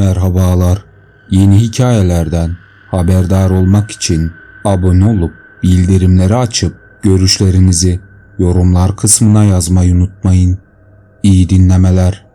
Merhabalar. Yeni hikayelerden haberdar olmak için abone olup bildirimleri açıp görüşlerinizi yorumlar kısmına yazmayı unutmayın. İyi dinlemeler.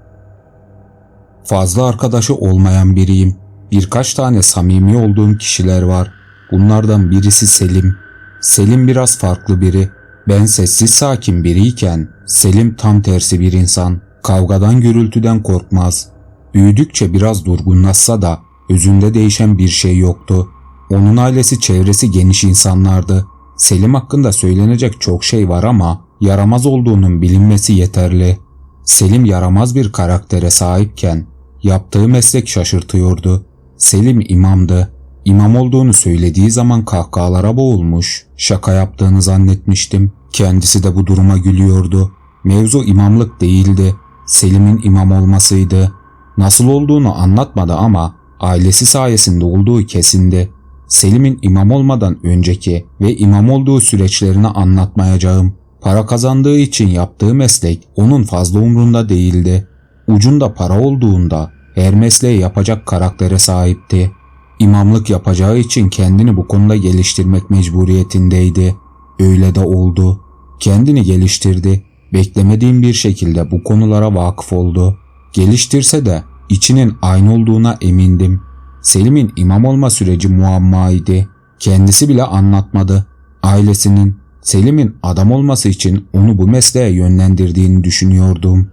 Fazla arkadaşı olmayan biriyim. Birkaç tane samimi olduğum kişiler var. Bunlardan birisi Selim. Selim biraz farklı biri. Ben sessiz sakin biriyken Selim tam tersi bir insan. Kavgadan gürültüden korkmaz. Büyüdükçe biraz durgunlaşsa da özünde değişen bir şey yoktu. Onun ailesi çevresi geniş insanlardı. Selim hakkında söylenecek çok şey var ama yaramaz olduğunun bilinmesi yeterli. Selim yaramaz bir karaktere sahipken yaptığı meslek şaşırtıyordu. Selim imamdı. İmam olduğunu söylediği zaman kahkahalara boğulmuş, şaka yaptığını zannetmiştim. Kendisi de bu duruma gülüyordu. Mevzu imamlık değildi. Selim'in imam olmasıydı. Nasıl olduğunu anlatmadı ama ailesi sayesinde olduğu kesindi. Selim'in imam olmadan önceki ve imam olduğu süreçlerini anlatmayacağım. Para kazandığı için yaptığı meslek onun fazla umrunda değildi. Ucunda para olduğunda her mesleği yapacak karaktere sahipti. İmamlık yapacağı için kendini bu konuda geliştirmek mecburiyetindeydi. Öyle de oldu. Kendini geliştirdi. Beklemediğim bir şekilde bu konulara vakıf oldu. Geliştirse de içinin aynı olduğuna emindim. Selim'in imam olma süreci muammaydı. Kendisi bile anlatmadı. Ailesinin Selim'in adam olması için onu bu mesleğe yönlendirdiğini düşünüyordum.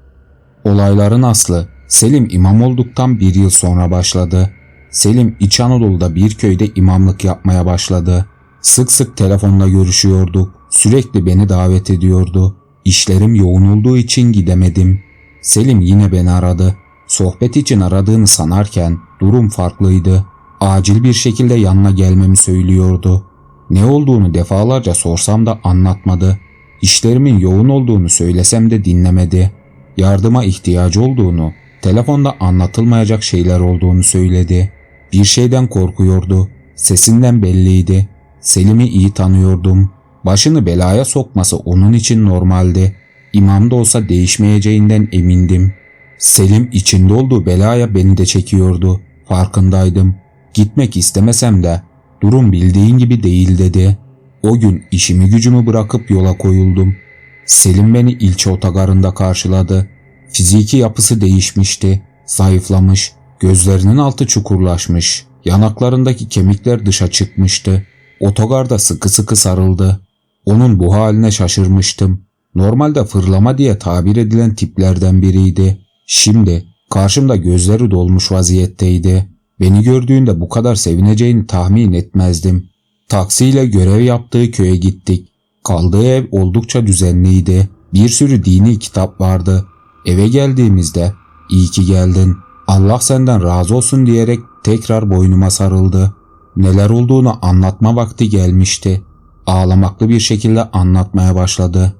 Olayların aslı Selim imam olduktan bir yıl sonra başladı. Selim İç Anadolu'da bir köyde imamlık yapmaya başladı. Sık sık telefonla görüşüyorduk. Sürekli beni davet ediyordu. İşlerim yoğun olduğu için gidemedim. Selim yine beni aradı. Sohbet için aradığını sanarken durum farklıydı. Acil bir şekilde yanına gelmemi söylüyordu. Ne olduğunu defalarca sorsam da anlatmadı. İşlerimin yoğun olduğunu söylesem de dinlemedi. Yardıma ihtiyacı olduğunu, telefonda anlatılmayacak şeyler olduğunu söyledi. Bir şeyden korkuyordu. Sesinden belliydi. Selim'i iyi tanıyordum. Başını belaya sokması onun için normaldi. İmam da olsa değişmeyeceğinden emindim. Selim içinde olduğu belaya beni de çekiyordu. Farkındaydım. Gitmek istemesem de durum bildiğin gibi değil dedi. O gün işimi gücümü bırakıp yola koyuldum. Selim beni ilçe otogarında karşıladı. Fiziki yapısı değişmişti. Zayıflamış. Gözlerinin altı çukurlaşmış. Yanaklarındaki kemikler dışa çıkmıştı. Otogarda sıkı sıkı sarıldı. Onun bu haline şaşırmıştım. Normalde fırlama diye tabir edilen tiplerden biriydi. Şimdi karşımda gözleri dolmuş vaziyetteydi. Beni gördüğünde bu kadar sevineceğini tahmin etmezdim. Taksiyle görev yaptığı köye gittik. Kaldığı ev oldukça düzenliydi. Bir sürü dini kitap vardı. Eve geldiğimizde iyi ki geldin. Allah senden razı olsun diyerek tekrar boynuma sarıldı. Neler olduğunu anlatma vakti gelmişti. Ağlamaklı bir şekilde anlatmaya başladı.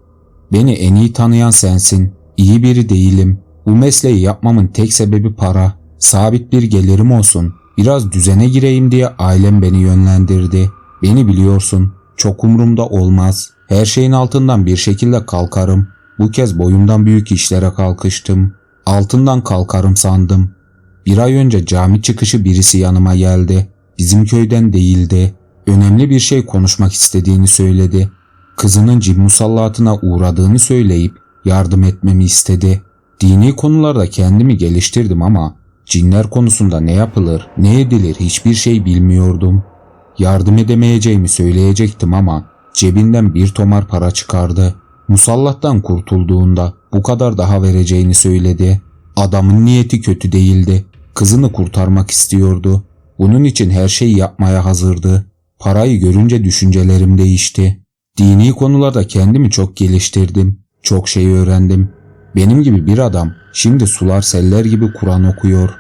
Beni en iyi tanıyan sensin. İyi biri değilim. Bu mesleği yapmamın tek sebebi para. Sabit bir gelirim olsun. Biraz düzene gireyim diye ailem beni yönlendirdi. Beni biliyorsun. Çok umurumda olmaz. Her şeyin altından bir şekilde kalkarım. Bu kez boyumdan büyük işlere kalkıştım. Altından kalkarım sandım. Bir ay önce cami çıkışı birisi yanıma geldi. Bizim köyden değildi. Önemli bir şey konuşmak istediğini söyledi. Kızının cin musallatına uğradığını söyleyip yardım etmemi istedi. Dini konularda kendimi geliştirdim ama cinler konusunda ne yapılır, ne edilir hiçbir şey bilmiyordum. Yardım edemeyeceğimi söyleyecektim ama cebinden bir tomar para çıkardı. Musallattan kurtulduğunda bu kadar daha vereceğini söyledi. Adamın niyeti kötü değildi. Kızını kurtarmak istiyordu. Bunun için her şeyi yapmaya hazırdı. Parayı görünce düşüncelerim değişti. Dini konularda kendimi çok geliştirdim. Çok şey öğrendim. Benim gibi bir adam şimdi sular seller gibi Kur'an okuyor.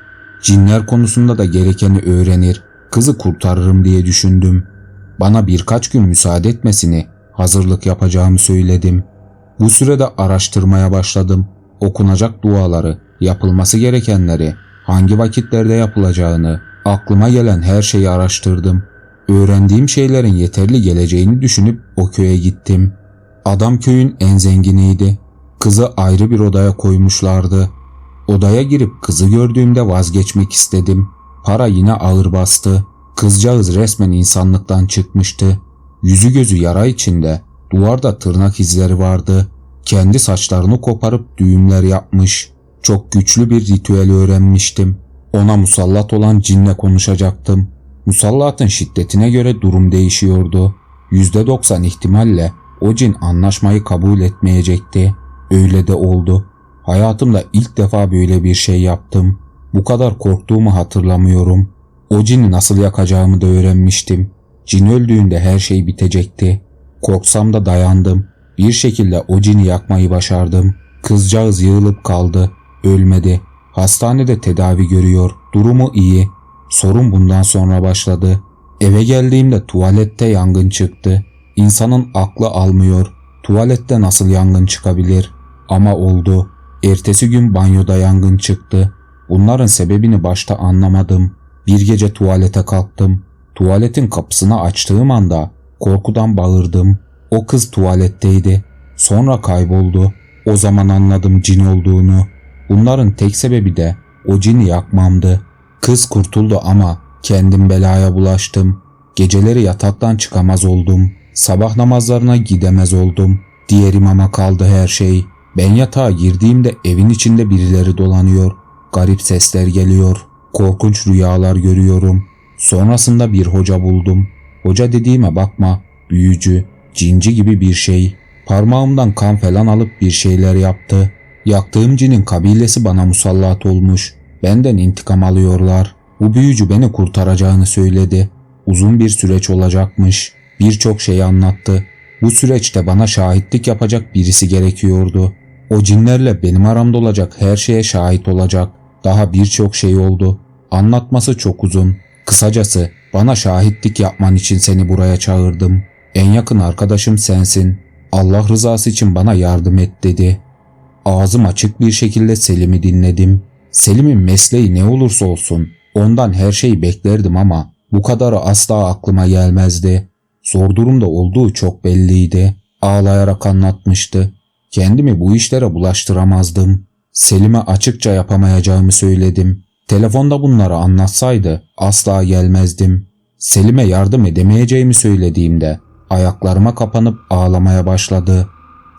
Cinler konusunda da gerekeni öğrenir. Kızı kurtarırım diye düşündüm. Bana birkaç gün müsaade etmesini, hazırlık yapacağımı söyledim. Bu sürede araştırmaya başladım. Okunacak duaları, yapılması gerekenleri, hangi vakitlerde yapılacağını, aklıma gelen her şeyi araştırdım. Öğrendiğim şeylerin yeterli geleceğini düşünüp o köye gittim. Adam köyün en zenginiydi. Kızı ayrı bir odaya koymuşlardı. Odaya girip kızı gördüğümde vazgeçmek istedim. Para yine ağır bastı. Kızcağız resmen insanlıktan çıkmıştı. Yüzü gözü yara içinde. Duvarda tırnak izleri vardı. Kendi saçlarını koparıp düğümler yapmış. Çok güçlü bir ritüel öğrenmiştim. Ona musallat olan cinle konuşacaktım. Musallatın şiddetine göre durum değişiyordu. %90 ihtimalle o cin anlaşmayı kabul etmeyecekti. Öyle de oldu. Hayatımda ilk defa böyle bir şey yaptım. Bu kadar korktuğumu hatırlamıyorum. O cini nasıl yakacağımı da öğrenmiştim. Cin öldüğünde her şey bitecekti. Korksam da dayandım. Bir şekilde o cini yakmayı başardım. Kızcağız yığılıp kaldı. Ölmedi. Hastanede tedavi görüyor. Durumu iyi. Sorun bundan sonra başladı. Eve geldiğimde tuvalette yangın çıktı. İnsanın aklı almıyor. Tuvalette nasıl yangın çıkabilir? Ama oldu. Ertesi gün banyoda yangın çıktı. Bunların sebebini başta anlamadım. Bir gece tuvalete kalktım. Tuvaletin kapısını açtığım anda korkudan bağırdım. O kız tuvaletteydi. Sonra kayboldu. O zaman anladım cin olduğunu. Bunların tek sebebi de o cini yakmamdı. Kız kurtuldu ama kendim belaya bulaştım. Geceleri yataktan çıkamaz oldum. Sabah namazlarına gidemez oldum. Diğer imama kaldı her şey. Ben yatağa girdiğimde evin içinde birileri dolanıyor. Garip sesler geliyor. Korkunç rüyalar görüyorum. Sonrasında bir hoca buldum. Hoca dediğime bakma. Büyücü, cinci gibi bir şey. Parmağımdan kan falan alıp bir şeyler yaptı. Yaktığım cinin kabilesi bana musallat olmuş. Benden intikam alıyorlar. Bu büyücü beni kurtaracağını söyledi. Uzun bir süreç olacakmış. Birçok şey anlattı. Bu süreçte bana şahitlik yapacak birisi gerekiyordu. O cinlerle benim aramda olacak her şeye şahit olacak. Daha birçok şey oldu. Anlatması çok uzun. Kısacası bana şahitlik yapman için seni buraya çağırdım. En yakın arkadaşım sensin. Allah rızası için bana yardım et dedi. Ağzım açık bir şekilde Selim'i dinledim. Selim'in mesleği ne olursa olsun ondan her şeyi beklerdim ama bu kadarı asla aklıma gelmezdi. Zor durumda olduğu çok belliydi. Ağlayarak anlatmıştı. Kendimi bu işlere bulaştıramazdım. Selim'e açıkça yapamayacağımı söyledim. Telefonda bunları anlatsaydı asla gelmezdim. Selim'e yardım edemeyeceğimi söylediğimde ayaklarıma kapanıp ağlamaya başladı.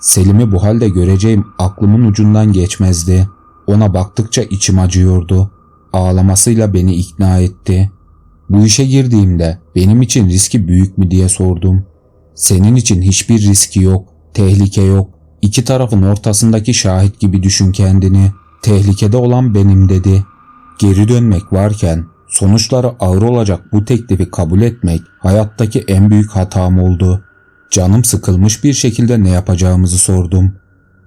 Selim'i bu halde göreceğim aklımın ucundan geçmezdi. Ona baktıkça içim acıyordu. Ağlamasıyla beni ikna etti. Bu işe girdiğimde benim için riski büyük mü diye sordum. Senin için hiçbir riski yok, tehlike yok. İki tarafın ortasındaki şahit gibi düşün kendini. Tehlikede olan benim dedi. Geri dönmek varken sonuçları ağır olacak bu teklifi kabul etmek hayattaki en büyük hatam oldu. Canım sıkılmış bir şekilde ne yapacağımızı sordum.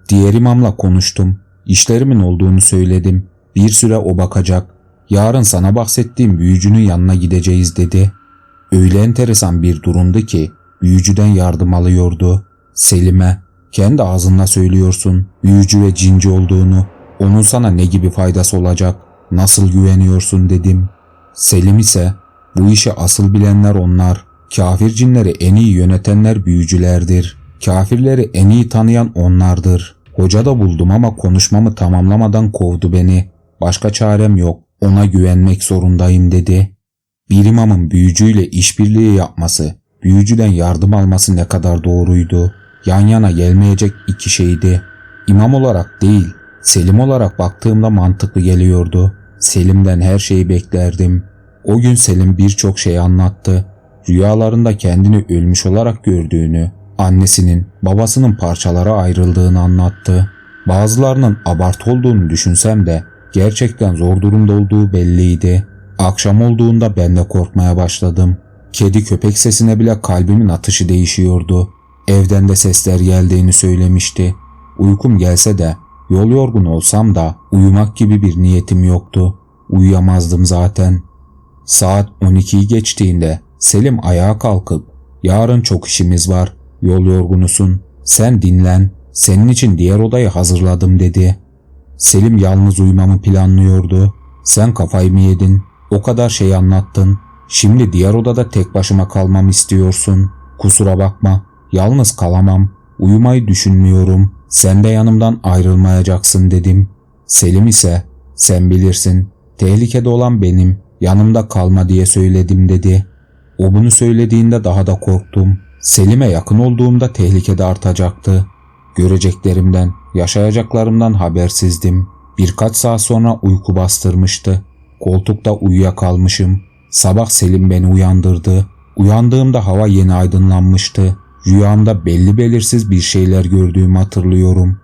Diğer imamla konuştum. İşlerimin olduğunu söyledim. Bir süre o bakacak. Yarın sana bahsettiğim büyücünün yanına gideceğiz dedi. Öyle enteresan bir durumdu ki büyücüden yardım alıyordu. Selim'e kendi ağzınla söylüyorsun büyücü ve cinci olduğunu. Onun sana ne gibi faydası olacak? Nasıl güveniyorsun dedim. Selim ise bu işi asıl bilenler onlar. Kafir cinleri en iyi yönetenler büyücülerdir. Kafirleri en iyi tanıyan onlardır. Hoca da buldum ama konuşmamı tamamlamadan kovdu beni. Başka çarem yok. Ona güvenmek zorundayım dedi. Bir imamın büyücüyle işbirliği yapması, büyücüden yardım alması ne kadar doğruydu. Yan yana gelmeyecek iki şeydi. İmam olarak değil, Selim olarak baktığımda mantıklı geliyordu. Selim'den her şeyi beklerdim. O gün Selim birçok şey anlattı. Rüyalarında kendini ölmüş olarak gördüğünü, annesinin, babasının parçalara ayrıldığını anlattı. Bazılarının abartı olduğunu düşünsem de gerçekten zor durumda olduğu belliydi. Akşam olduğunda ben de korkmaya başladım. Kedi köpek sesine bile kalbimin atışı değişiyordu. Evden de sesler geldiğini söylemişti. Uykum gelse de yol yorgun olsam da uyumak gibi bir niyetim yoktu. Uyuyamazdım zaten. Saat 12'yi geçtiğinde Selim ayağa kalkıp yarın çok işimiz var. Yol yorgunusun. Sen dinlen. Senin için diğer odayı hazırladım dedi. Selim yalnız uyumamı planlıyordu. Sen kafayı mı yedin? O kadar şey anlattın. Şimdi diğer odada tek başıma kalmam istiyorsun. Kusura bakma. Yalnız kalamam. Uyumayı düşünmüyorum. Sen de yanımdan ayrılmayacaksın dedim. Selim ise sen bilirsin tehlikede olan benim yanımda kalma diye söyledim dedi. O bunu söylediğinde daha da korktum. Selim'e yakın olduğumda tehlikede artacaktı. Göreceklerimden, yaşayacaklarımdan habersizdim. Birkaç saat sonra uyku bastırmıştı. Koltukta uyuyakalmışım. Sabah Selim beni uyandırdı. Uyandığımda hava yeni aydınlanmıştı. Rüyamda belli belirsiz bir şeyler gördüğümü hatırlıyorum.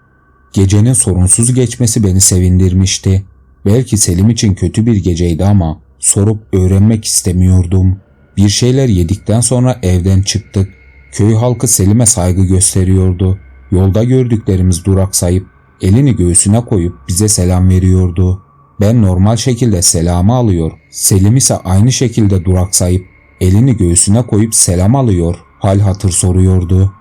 Gecenin sorunsuz geçmesi beni sevindirmişti. Belki Selim için kötü bir geceydi ama sorup öğrenmek istemiyordum. Bir şeyler yedikten sonra evden çıktık. Köy halkı Selim'e saygı gösteriyordu. Yolda gördüklerimiz duraksayıp elini göğsüne koyup bize selam veriyordu. Ben normal şekilde selamı alıyor. Selim ise aynı şekilde duraksayıp elini göğsüne koyup selam alıyor. Hal hatır soruyordu.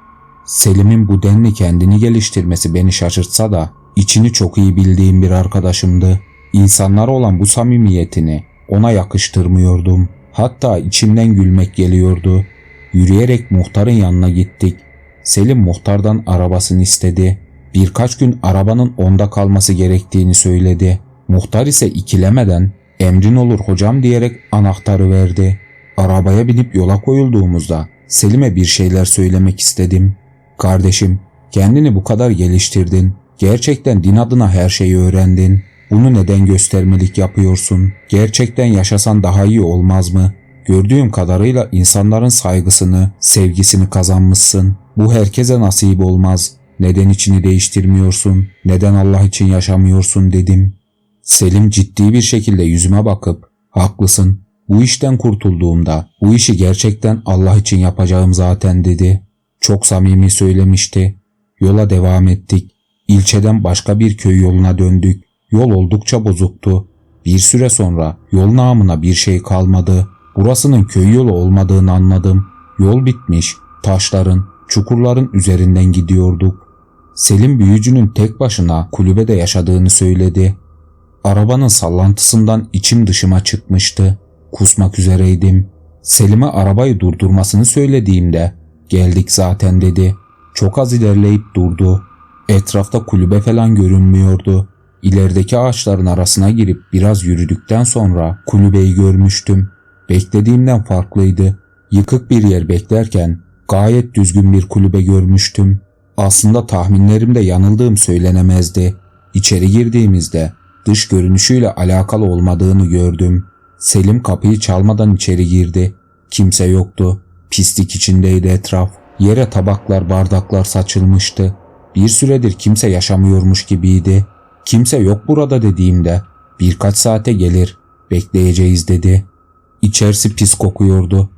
Selim'in bu denli kendini geliştirmesi beni şaşırtsa da içini çok iyi bildiğim bir arkadaşımdı. İnsanlar olan bu samimiyetini ona yakıştırmıyordum. Hatta içimden gülmek geliyordu. Yürüyerek muhtarın yanına gittik. Selim muhtardan arabasını istedi. Birkaç gün arabanın onda kalması gerektiğini söyledi. Muhtar ise ikilemeden emrin olur hocam diyerek anahtarı verdi. Arabaya binip yola koyulduğumuzda Selim'e bir şeyler söylemek istedim. Kardeşim kendini bu kadar geliştirdin. Gerçekten din adına her şeyi öğrendin. Bunu neden göstermelik yapıyorsun? Gerçekten yaşasan daha iyi olmaz mı? Gördüğüm kadarıyla insanların saygısını, sevgisini kazanmışsın. Bu herkese nasip olmaz. Neden içini değiştirmiyorsun? Neden Allah için yaşamıyorsun dedim. Selim ciddi bir şekilde yüzüme bakıp haklısın bu işten kurtulduğumda bu işi gerçekten Allah için yapacağım zaten dedi. Çok samimi söylemişti. Yola devam ettik. İlçeden başka bir köy yoluna döndük. Yol oldukça bozuktu. Bir süre sonra yol namına bir şey kalmadı. Burasının köy yolu olmadığını anladım. Yol bitmiş. Taşların, çukurların üzerinden gidiyorduk. Selim büyücünün tek başına kulübede yaşadığını söyledi. Arabanın sallantısından içim dışıma çıkmıştı. Kusmak üzereydim. Selim'e arabayı durdurmasını söylediğimde geldik zaten dedi. Çok az ilerleyip durdu. Etrafta kulübe falan görünmüyordu. İlerideki ağaçların arasına girip biraz yürüdükten sonra kulübeyi görmüştüm. Beklediğimden farklıydı. Yıkık bir yer beklerken gayet düzgün bir kulübe görmüştüm. Aslında tahminlerimde yanıldığım söylenemezdi. İçeri girdiğimizde dış görünüşüyle alakalı olmadığını gördüm. Selim kapıyı çalmadan içeri girdi. Kimse yoktu. Pislik içindeydi etraf. Yere tabaklar, bardaklar saçılmıştı. Bir süredir kimse yaşamıyormuş gibiydi. Kimse yok burada dediğimde birkaç saate gelir, bekleyeceğiz dedi. İçerisi pis kokuyordu.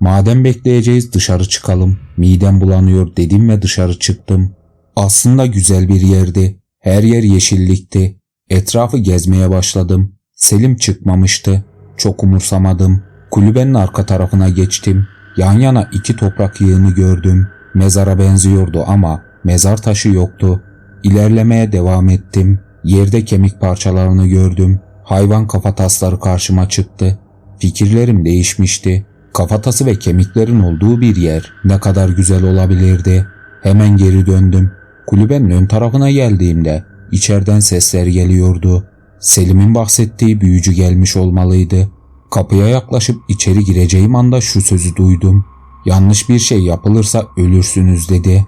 Madem bekleyeceğiz dışarı çıkalım. Midem bulanıyor dedim ve dışarı çıktım. Aslında güzel bir yerdi. Her yer yeşillikti. Etrafı gezmeye başladım. Selim çıkmamıştı. Çok umursamadım. Kulübenin arka tarafına geçtim. Yan yana iki toprak yığını gördüm. Mezara benziyordu ama mezar taşı yoktu. İlerlemeye devam ettim. Yerde kemik parçalarını gördüm. Hayvan kafatasları karşıma çıktı. Fikirlerim değişmişti. Kafatası ve kemiklerin olduğu bir yer ne kadar güzel olabilirdi. Hemen geri döndüm. Kulübenin ön tarafına geldiğimde içeriden sesler geliyordu. Selim'in bahsettiği büyücü gelmiş olmalıydı. Kapıya yaklaşıp içeri gireceğim anda şu sözü duydum. Yanlış bir şey yapılırsa ölürsünüz dedi.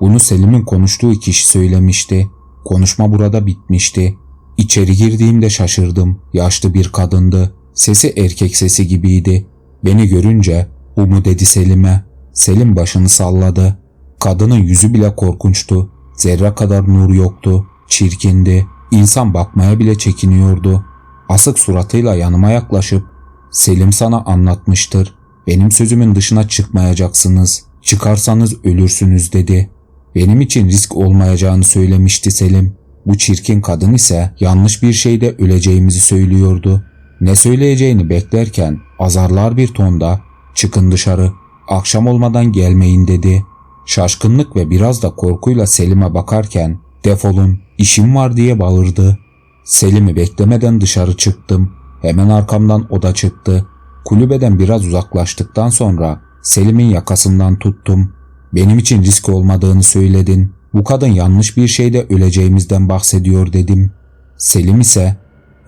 Bunu Selim'in konuştuğu kişi söylemişti. Konuşma burada bitmişti. İçeri girdiğimde şaşırdım. Yaşlı bir kadındı. Sesi erkek sesi gibiydi. Beni görünce bu mu dedi Selim'e. Selim başını salladı. Kadının yüzü bile korkunçtu. Zerre kadar nur yoktu. Çirkindi. İnsan bakmaya bile çekiniyordu. Asık suratıyla yanıma yaklaşıp Selim sana anlatmıştır. Benim sözümün dışına çıkmayacaksınız. Çıkarsanız ölürsünüz dedi. Benim için risk olmayacağını söylemişti Selim. Bu çirkin kadın ise yanlış bir şeyde öleceğimizi söylüyordu. Ne söyleyeceğini beklerken azarlar bir tonda çıkın dışarı akşam olmadan gelmeyin dedi. Şaşkınlık ve biraz da korkuyla Selim'e bakarken defolun işim var diye bağırdı. Selim'i beklemeden dışarı çıktım. Hemen arkamdan o da çıktı. Kulübeden biraz uzaklaştıktan sonra Selim'in yakasından tuttum. Benim için risk olmadığını söyledin. Bu kadın yanlış bir şeyde öleceğimizden bahsediyor dedim. Selim ise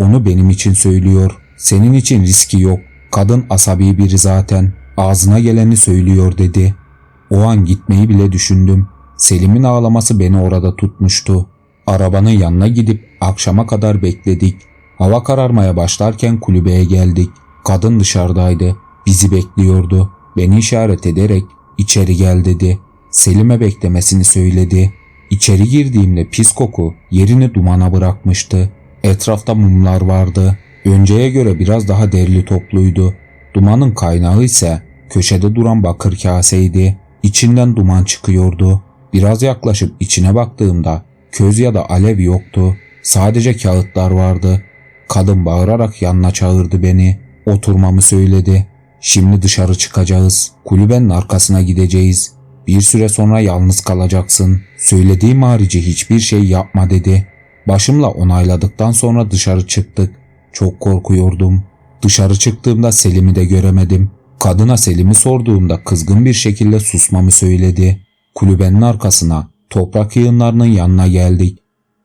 onu benim için söylüyor. Senin için riski yok. Kadın asabi biri zaten. Ağzına geleni söylüyor dedi. O an gitmeyi bile düşündüm. Selim'in ağlaması beni orada tutmuştu. Arabanın yanına gidip akşama kadar bekledik. Hava kararmaya başlarken kulübeye geldik. Kadın dışarıdaydı. Bizi bekliyordu. Beni işaret ederek içeri gel dedi. Selim'e beklemesini söyledi. İçeri girdiğimde pis koku yerini dumana bırakmıştı. Etrafta mumlar vardı. Önceye göre biraz daha derli topluydu. Dumanın kaynağı ise köşede duran bakır kaseydi. İçinden duman çıkıyordu. Biraz yaklaşıp içine baktığımda köz ya da alev yoktu. Sadece kağıtlar vardı. Kadın bağırarak yanına çağırdı beni. Oturmamı söyledi. Şimdi dışarı çıkacağız. Kulübenin arkasına gideceğiz. Bir süre sonra yalnız kalacaksın. Söylediğim harici hiçbir şey yapma dedi. Başımla onayladıktan sonra dışarı çıktık. Çok korkuyordum. Dışarı çıktığımda Selim'i de göremedim. Kadına Selim'i sorduğumda kızgın bir şekilde susmamı söyledi. Kulübenin arkasına, toprak yığınlarının yanına geldik.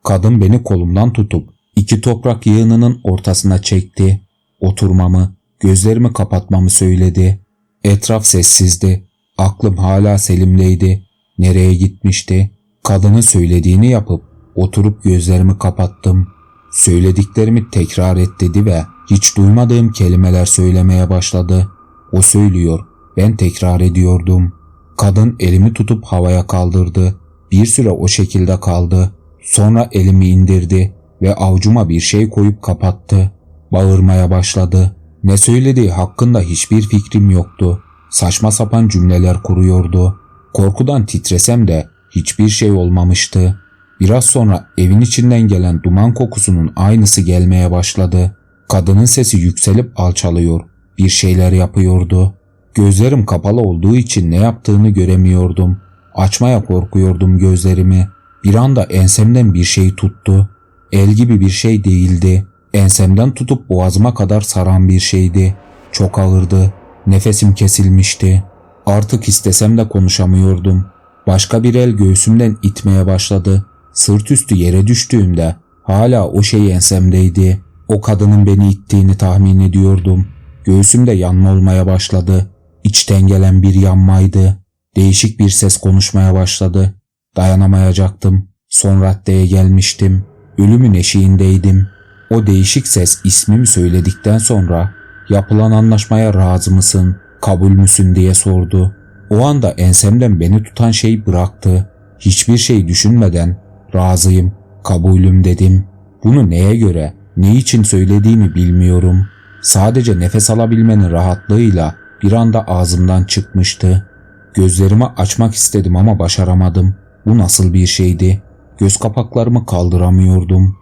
Kadın beni kolumdan tutup iki toprak yığınının ortasına çekti. Oturmamı, gözlerimi kapatmamı söyledi. Etraf sessizdi. Aklım hala Selim'leydi. Nereye gitmişti? Kadının söylediğini yapıp oturup gözlerimi kapattım. Söylediklerimi tekrar et dedi ve hiç duymadığım kelimeler söylemeye başladı. O söylüyor, ben tekrar ediyordum. Kadın elimi tutup havaya kaldırdı. Bir süre o şekilde kaldı. Sonra elimi indirdi ve avcuma bir şey koyup kapattı. Bağırmaya başladı. Ne söylediği hakkında hiçbir fikrim yoktu. Saçma sapan cümleler kuruyordu. Korkudan titresem de hiçbir şey olmamıştı. Biraz sonra evin içinden gelen duman kokusunun aynısı gelmeye başladı. Kadının sesi yükselip alçalıyor. Bir şeyler yapıyordu. Gözlerim kapalı olduğu için ne yaptığını göremiyordum. Açmaya korkuyordum gözlerimi. Bir anda ensemden bir şey tuttu. El gibi bir şey değildi. Ensemden tutup boğazıma kadar saran bir şeydi. Çok ağırdı. Nefesim kesilmişti. Artık istesem de konuşamıyordum. Başka bir el göğsümden itmeye başladı. Sırt üstü yere düştüğümde hala o şey ensemdeydi. O kadının beni ittiğini tahmin ediyordum. Göğsümde yanma olmaya başladı. İçten gelen bir yanmaydı. Değişik bir ses konuşmaya başladı. Dayanamayacaktım. Son raddeye gelmiştim. Ölümün eşiğindeydim. O değişik ses ismimi söyledikten sonra yapılan anlaşmaya razı mısın, kabul müsün diye sordu. O anda ensemden beni tutan şey bıraktı. Hiçbir şey düşünmeden razıyım, kabulüm dedim. Bunu neye göre, ne için söylediğimi bilmiyorum. Sadece nefes alabilmenin rahatlığıyla bir anda ağzımdan çıkmıştı. Gözlerimi açmak istedim ama başaramadım. Bu nasıl bir şeydi? Göz kapaklarımı kaldıramıyordum.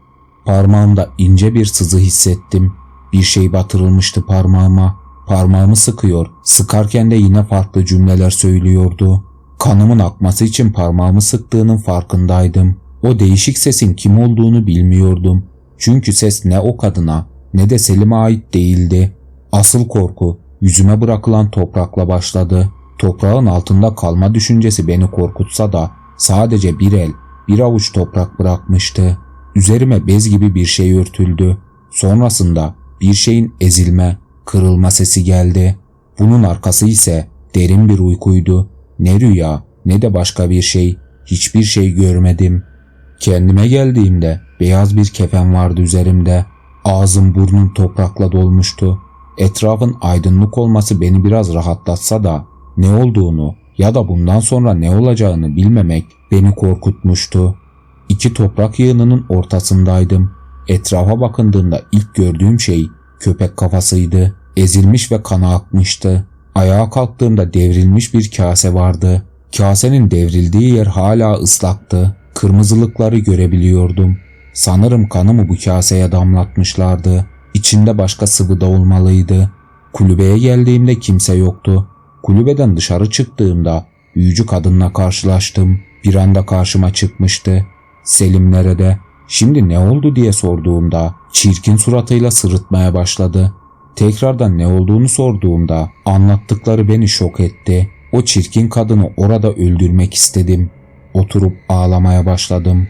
Parmağımda ince bir sızı hissettim. Bir şey batırılmıştı parmağıma. Parmağımı sıkıyor. Sıkarken de yine farklı cümleler söylüyordu. Kanımın akması için parmağımı sıktığının farkındaydım. O değişik sesin kim olduğunu bilmiyordum. Çünkü ses ne o kadına ne de Selim'e ait değildi. Asıl korku yüzüme bırakılan toprakla başladı. Toprağın altında kalma düşüncesi beni korkutsa da sadece bir el, bir avuç toprak bırakmıştı. Üzerime bez gibi bir şey örtüldü. Sonrasında bir şeyin ezilme, kırılma sesi geldi. Bunun arkası ise derin bir uykuydu. Ne rüya ne de başka bir şey. Hiçbir şey görmedim. Kendime geldiğimde beyaz bir kefen vardı üzerimde. Ağzım burnum toprakla dolmuştu. Etrafın aydınlık olması beni biraz rahatlatsa da ne olduğunu ya da bundan sonra ne olacağını bilmemek beni korkutmuştu. İki toprak yığınının ortasındaydım. Etrafa bakındığımda ilk gördüğüm şey köpek kafasıydı. Ezilmiş ve kana akmıştı. Ayağa kalktığımda devrilmiş bir kase vardı. Kasenin devrildiği yer hala ıslaktı. Kırmızılıkları görebiliyordum. Sanırım kanımı bu kaseye damlatmışlardı. İçinde başka sıvı da olmalıydı. Kulübeye geldiğimde kimse yoktu. Kulübeden dışarı çıktığımda büyücü kadınla karşılaştım. Bir anda karşıma çıkmıştı. Selim nerede? Şimdi ne oldu diye sorduğumda çirkin suratıyla sırıtmaya başladı. Tekrardan ne olduğunu sorduğumda anlattıkları beni şok etti. O çirkin kadını orada öldürmek istedim. Oturup ağlamaya başladım.